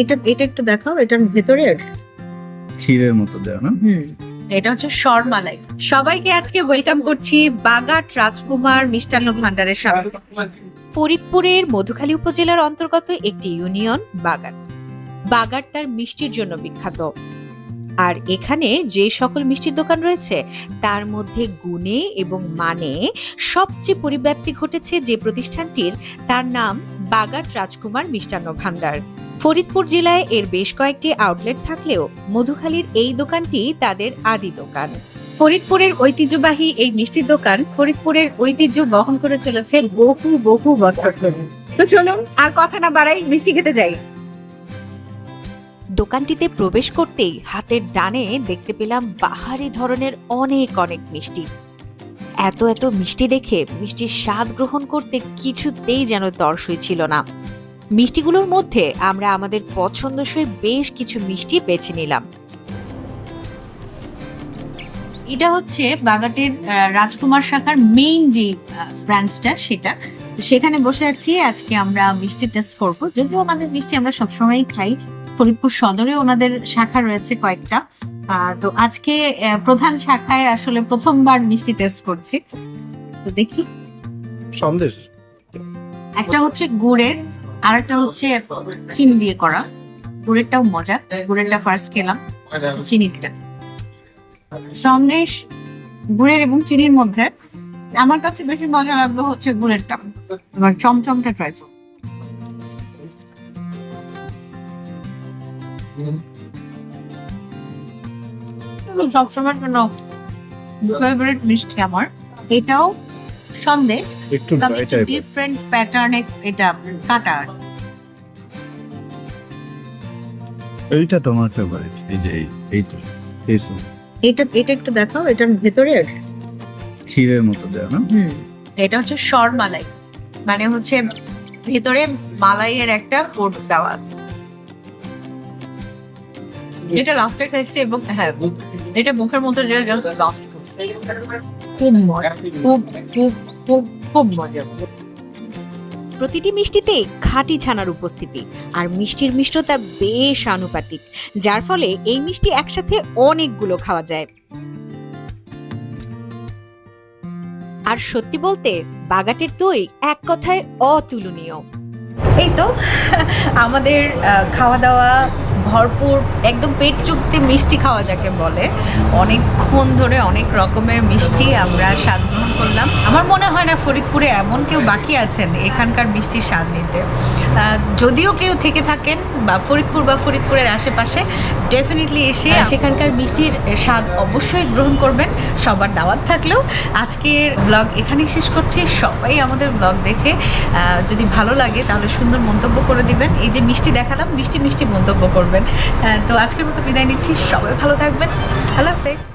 এটা এটা একটু দেখাও এটার ভেতরে ক্ষীরের মতো দেওয়া না? হুম এটা হচ্ছে শর্মালাই। সবাইকে আজকে ওয়েলকাম করছি বাগাট রাজকুমার মিষ্টান্ন ভান্ডারের সামনে। ফরিদপুরের মধুখালী উপজেলার অন্তর্গত একটি ইউনিয়ন বাগান বাগার তার মিষ্টির জন্য বিখ্যাত। আর এখানে যে সকল মিষ্টির দোকান রয়েছে তার মধ্যে গুণে এবং মানে সবচেয়ে পরিব্যাপ্তি ঘটেছে যে প্রতিষ্ঠানটির তার নাম বাগাট রাজকুমার মিষ্টান্ন ভান্ডার। ফরিদপুর জেলায় এর বেশ কয়েকটি আউটলেট থাকলেও মধুখালীর এই দোকানটি তাদের আদি দোকান। ফরিদপুরের ঐতিহ্যবাহী এই মিষ্টির দোকান ফরিদপুরের ঐতিহ্য বহন করে চলেছে বহু বহু বছর ধরে। তো চলুন আর কথা না বাড়াই মিষ্টি খেতে যাই। দোকানটিতে প্রবেশ করতেই হাতের ডানে দেখতে পেলাম বাহারি ধরনের অনেক অনেক মিষ্টি। এত এত মিষ্টি দেখে মিষ্টির স্বাদ গ্রহণ করতে কিছুতেই যেন তরসই ছিল না। মিষ্টিগুলোর মধ্যে আমরা আমাদের পছন্দসই বেশ কিছু মিষ্টি বেছে নিলাম। এটা হচ্ছে বাগাটের আহ, রাজকুমার শাখার মেইন যে ব্রাঞ্চটা সেটা। তো সেখানে বসে আছি আজকে আমরা মিষ্টি টেস্ট করব। যদিও আমাদের মিষ্টি আমরা সবসময়ই খাই ফরিদপুর সদরে ওনাদের শাখা রয়েছে কয়েকটা। আহ, তো আজকে আহ, প্রধান শাখায় আসলে প্রথমবার মিষ্টি টেস্ট করছি। তো দেখি। সন্দেশ। একটা হচ্ছে গুড়ের আর একটা হচ্ছে চিনি দিয়ে করা। গুড়েরটাও মজা। গুড়েরটা ফার্স্ট খেলাম চিনিটা। সন্দেশ গুড়ের এবং চিনির মধ্যে আমার কাছে বেশি মজা লাগল হচ্ছে গুড়েরটা। এবার চমচমটা ট্রাই করব। সবসময়ের জন্য ফেভারিট মিষ্টি আমার। এটাও সন্দেশ একটু ডিফারেন্ট প্যাটার্নে এটা কাটা এইটা তোমার ফেভারিট এই যে এইটা এটা এটা একটু দেখাও এটার ভেতরে ক্ষীরের মতো না? হুম এটা হচ্ছে শর্মালাই মানে হচ্ছে ভেতরে মালাইয়ের একটা কোট দেওয়া আছে। এটা লাস্টে খাইছি এবং হ্যাঁ এটা মুখের মধ্যে জাস্ট লাস্ট খুব মজা খুব খুব খুব খুব মজা। প্রতিটি মিষ্টিতে খাঁটি ছানার উপস্থিতি আর মিষ্টির মিষ্টতা বেশ আনুপাতিক যার ফলে এই মিষ্টি একসাথে অনেকগুলো খাওয়া যায়। আর সত্যি বলতে বাগাটের দই এক কথায় অতুলনীয়। এই তো আমাদের আহ, খাওয়া দাওয়া ভরপুর, একদম পেট চুক্তি মিষ্টি খাওয়া যাকে বলে। অনেকক্ষণ ধরে অনেক রকমের মিষ্টি আমরা স্বাদ গ্রহণ করলাম। আমার মনে হয় না ফরিদপুরে এমন কেউ বাকি আছেন এখানকার মিষ্টির স্বাদ নিতে। যদিও কেউ থেকে থাকেন বা ফরিদপুর বা ফরিদপুরের আশেপাশে ডেফিনেটলি এসে সেখানকার মিষ্টির স্বাদ অবশ্যই গ্রহণ করবেন। সবার দাওয়াত থাকলেও আজকের ব্লগ এখানেই শেষ করছি। সবাই আমাদের ব্লগ দেখে যদি ভালো লাগে তাহলে সুন্দর মন্তব্য করে দিবেন। এই যে মিষ্টি দেখালাম মিষ্টি মিষ্টি মন্তব্য করবেন। তো আজকের মতো বিদায় নিচ্ছি। সবাই ভালো থাকবেন। আল্লাহ হাফেজ।